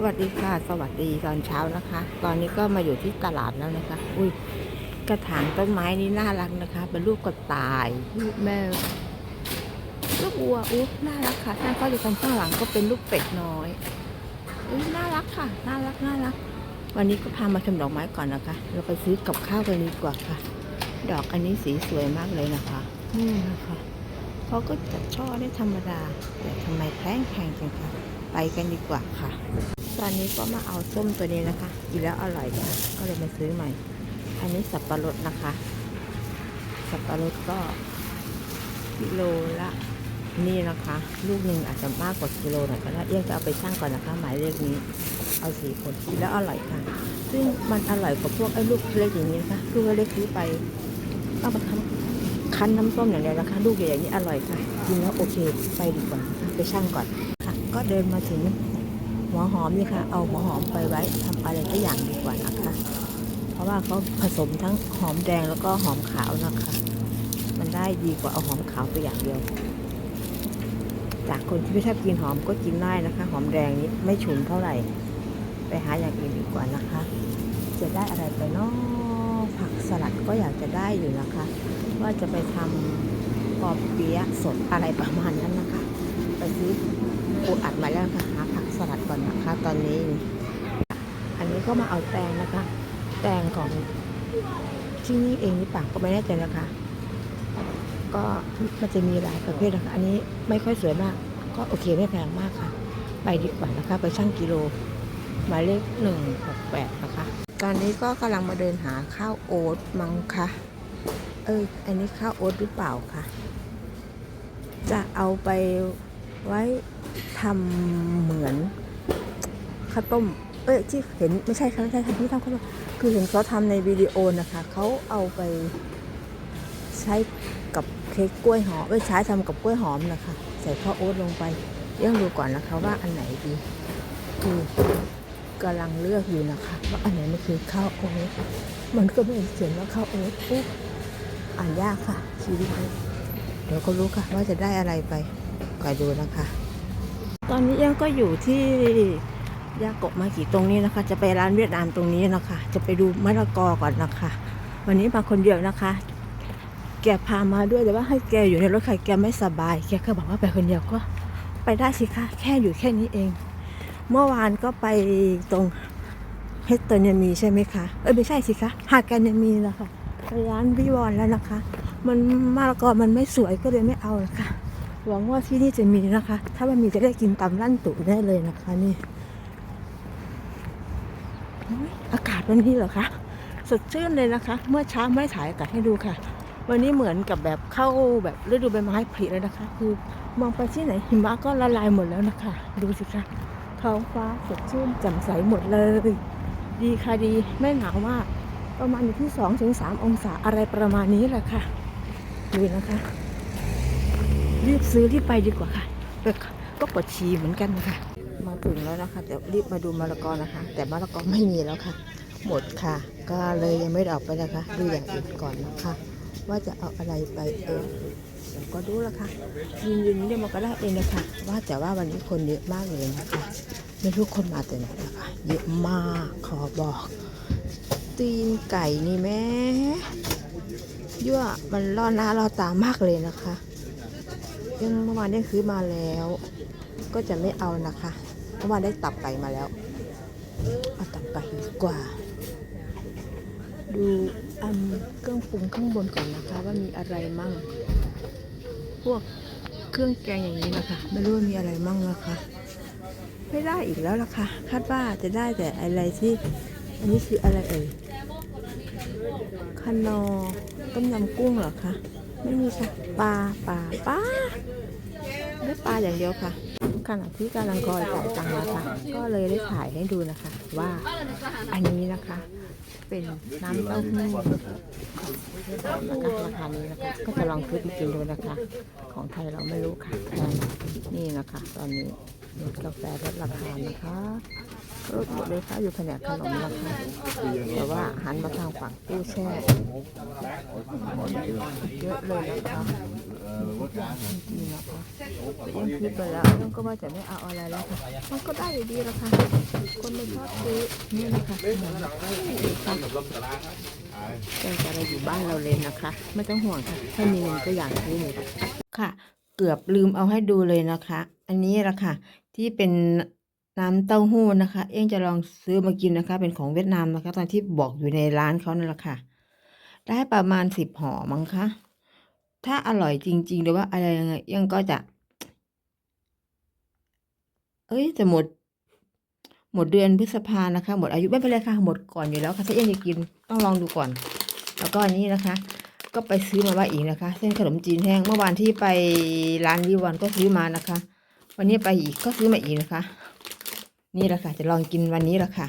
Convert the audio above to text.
สวัสดีค่ะ สวัสดีตอนเช้านะคะ ตอนนี้ก็มาอยู่ที่ตลาดแล้วนะคะ อุ้ยกระถางต้นไม้นี้น่ารักนะคะ เป็นรูปกระต่ายรูปแม่ลูกวัวอุ้น่ารักค่ะท่านก็อยู่ข้างหลังก็เป็นลูกเป็ดน้อยอุ้ยน่ารักค่ะ น่ารักน่ารัก วันนี้ก็พามาชมดอกไม้ก่อนนะคะ เราไปซื้อกับข้าวกันดีกว่าค่ะ ดอกอันนี้สีสวยมากเลยนะคะนี่นะคะเขาก็จัดช่อได้ธรรมดา แต่ทำไมแพงแพงจังคะไปกันดีกว่าค่ะ ตอนนี้ก็มาเอาส้มตัวนี้นะคะ กินแล้วอร่อยค่ะก็เลยมาซื้อใหม่ อันนี้สับปะรดนะคะ สับปะรดก็กิโลละนี่นะคะ ลูกหนึ่งอาจจะมากกว่ากิโลหน่อยก็ได้เอี้ยงจะเอาไปชั่งก่อนนะคะ หมายเลขนี้ เอาสี่คนกินแล้วอร่อยค่ะ ซึ่งมันอร่อยกว่าพวกไอ้ลูกเล็กอย่างนี้นะคะลูกเล็กซื้อไปต้องมาทำคั้นน้ำส้มอย่างเดียวนะคะ ลูกใหญ่อย่างนี้อร่อยค่ะกินแล้วโอเค ไปดีกว่าไปชั่งก่อนค่ะ ก็เดินมาถึง หัวหอมนี่ค่ะ เอาหัวหอมไปไว้ทำอะไรสักอย่างดีกว่านะคะ เพราะว่าเขาผสมทั้งหอมแดงแล้วก็หอมขาวนะคะ มันได้ดีกว่าเอาหอมขาวไปอย่างเดียว จากคนที่ไม่ชอบกินหอมก็กินได้นะคะ หอมแดงนี้ไม่ฉุนเท่าไหร่ ไปหาอย่างอื่นดีกว่านะคะ จะได้อะไรไปเนาะผักสลัดก็อยากจะได้อยู่นะคะ ว่าจะไปทำปอเปี๊ยะสดอะไรประมาณนั้นนะคะ ไปซื้อปูอัดมาแล้วค่ะ ก่อนนะคะ ตอนนี้ อันนี้ก็มาเอาแตงนะคะ แตงของที่นี่เองหรือเปล่าก็ไม่แน่ใจนะคะ ก็มันจะมีหลายประเภทนะคะ อันนี้ไม่ค่อยสวยมาก ก็โอเคไม่แพงมากค่ะ ไปดีกว่านะคะ ไปชั่งกิโลหมายเลขหนึ่งหกแปดนะคะตอนนี้ก็กำลังมาเดินหาข้าวโอ๊ตมั้งคะ เออ อันนี้ข้าวโอ๊ตหรือเปล่าคะจะเอาไปไว้ทำเหมือน ข้าวต้ม เอ้ยที่เห็นไม่ใช่ค่ะไม่ใช่ค่ะที่ทำข้าวต้มคือเห็นเขาทำในวิดีโอนะคะเขาเอาไปใช้กับเค้กกล้วยหอมเอ้ยใช้ทำกับกล้วยหอมนะคะ ใส่ข้าวโอ๊ตลงไปเดี๋ยังดูก่อนนะคะว่าอันไหนดี คือกำลังเลือกอยู่นะคะ ว่าอันไหนมันคือข้าวโอ๊ตมันก็ไม่เขียนว่าข้าวโอ๊ตปุ๊บอ่านยากค่ะชีวิตนี้เดี๋ยวก็รู้ค่ะว่าจะได้อะไรไปคอยดูนะคะ ตอนนี้ยังก็อยู่ที่ ยากกมากี่ตรงนี้นะคะ จะไปร้านเวียดนามตรงนี้นะคะ จะไปดูมะละกอก่อนนะคะ วันนี้มาคนเดียวนะคะ แกพามาด้วยแต่ว่าให้แกอยู่ในรถใครแกไม่สบาย แกก็บอกว่าไปคนเดียวก็ ไปได้สิคะแค่อยู่แค่นี้เอง เมื่อวานก็ไปตรงเฮสเตอร์เนมีใช่ไหมคะเอ้ยไม่ใช่สิคะหาดกันเนมีนะคะไปร้านวิวอนแล้วนะคะ มันมะละกอมันไม่สวยก็เลยไม่เอานะคะหวังว่าที่นี่จะมีนะคะ ถ้ามันมีจะได้กินตำลั่นตุได้เลยนะคะนี่ อากาศวันนี้เหรอคะสดชื่นเลยนะคะ เมื่อเช้าไม่ถ่ายอากาศให้ดูค่ะ วันนี้เหมือนกับแบบเข้าแบบฤดูใบไม้ผลิเลยนะคะ คือมองไปที่ไหนหิมะก็ละลายหมดแล้วนะคะ ดูสิคะท้องฟ้าสดชื่นแจ่มใสหมดเลย ดีค่ะดีไม่หนาวมากประมาณอยู่ที่2องถึงสามองศาอะไรประมาณนี้แหละค่ะดูนะคะรีบซื้อรีบไปดีกว่าค่ะแต่ ก็ปวดฉี่เหมือนกันค่ะ มาถึงแล้วนะคะแต่รีบมาดูมะละกอนะคะ แต่มะละกอไม่มีแล้วค่ะ หมดค่ะ ก็เลยยังไม่ได้ออกไปนะคะดูอย่างอื่นก่อนนะคะ ว่าจะเอาอะไรไปเออเดี๋ยวก็ดูแล้วค่ะยืนยืนเรียกมาก็ได้เองนะคะว่าแต่ว่าวันนี้คนเยอะมากเลยนะคะไม่รู้คนมาแต่ไหนนะคะเยอะมากขอบอก ตีนไก่นี่แม่ยั่วมันล่อหน้าล่อตามากเลยนะคะ ยังเมื่อวานได้ซื้อมาแล้ว ก็จะไม่เอานะคะเมื่อวาได้ตับไก่มาแล้ว เอาตับไก่ดีกว่า ดูอันเครื่องปรุงข้างบนก่อนนะคะ ว่ามีอะไรมั่ง พวกเครื่องแกงอย่างนี้นะคะ ไม่รู้ว่ามีอะไรมั่งนะคะ ไม่ได้อีกแล้วล่ะค่ะ คาดว่าจะได้แต่อะไรที่ อันนี้คืออะไรเอ่ยคันนอต้มยำกุ้งเหรอคะ ไม่มีค่ะปลาปลาปลา ได้ปลาอย่างเดียวค่ะขณะที่กำลังกอยจ่ายตังค์นะคะก็เลยได้ถ่ายให้ดูนะคะ ว่าอันนี้นะคะ เป็นน้ำเต้าหู้นะคะราคานี้นะคะ ก็จะลองซื้อไปกินดูนะคะ ของไทยเราไม่รู้ค่ะแพงนี่นะคะ ตอนนี้ลดกาแฟลดราคานะคะลดหมดเลยค่ะอยู่แผนกขนมนะคะแต่ว่าหันมาทางฝั่งตู้แช่เยอะเลยนะคะ จริงๆนะคะยังคิดไปแล้วยังก็ว่าจะไม่เอาอะไรแล้วค่ะมันก็ได้อยู่ดีแล้วค่ะคนไม่ชอบซื้อนี่นะคะ lâm tà la hết à แกจะเราอยู่บ้านเราเลยนะคะ ไม่ต้องห่วงค่ะถ้ามีเงินก็อยากซื้อหมูค่ะ เกือบลืมเอาให้ดูเลยนะคะ อันนี้ละค่ะ ที่เป็นน้ำเต้าหู้นะคะ เอ็งจะลองซื้อมากินนะคะ เป็นของเวียดนามนะคะ ตอนที่บอกอยู่ในร้านเขานั่นแหละค่ะ ได้ประมาณสิบห่อมั้งคะ ถ้าอร่อยจริง ๆ หรือว่าอะไรยังไงเอ็งก็จะ เอ้ยจะหมด หมดเดือนพฤษภานะคะ หมดอายุไม่เป็นไรค่ะ หมดก่อนอยู่แล้วค่ะถ้าเอ็งจะกินต้องลองดูก่อน แล้วก็อันนี้นะคะ ก็ไปซื้อมาว่าอีกนะคะ เส้นขนมจีนแห้งเมื่อวานที่ไปร้านวิวันก็ซื้อมานะคะ วันนี้ไปอีกก็ซื้อมาอีกนะคะ นี่แหละค่ะ จะลองกินวันนี้แหละค่ะ